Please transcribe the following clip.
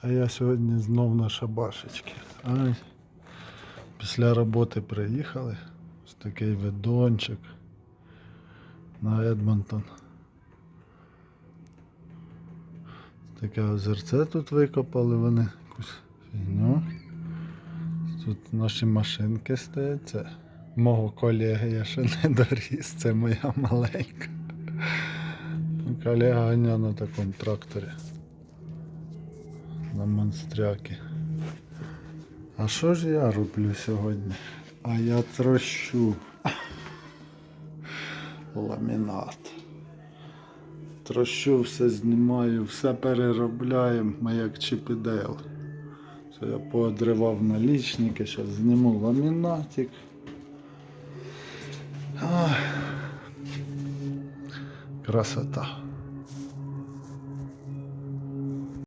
А я сьогодні знов на шабашечки. Ай. Після роботи приїхали. Ось такий видончик на Едмонтон. Таке озерце тут викопали вони якусь фігню. Тут наші машинки стоять. Це мого колеги я ще не доріс, це моя маленька. Колега Аня на такому тракторі. Монстряки. А що ж я роблю сьогодні? А я трощу ламінат. Трощу, все знімаю, все переробляю, ми як Чіп. Це я поодривав налічники, зараз зніму ламінатик. Ай. Красота.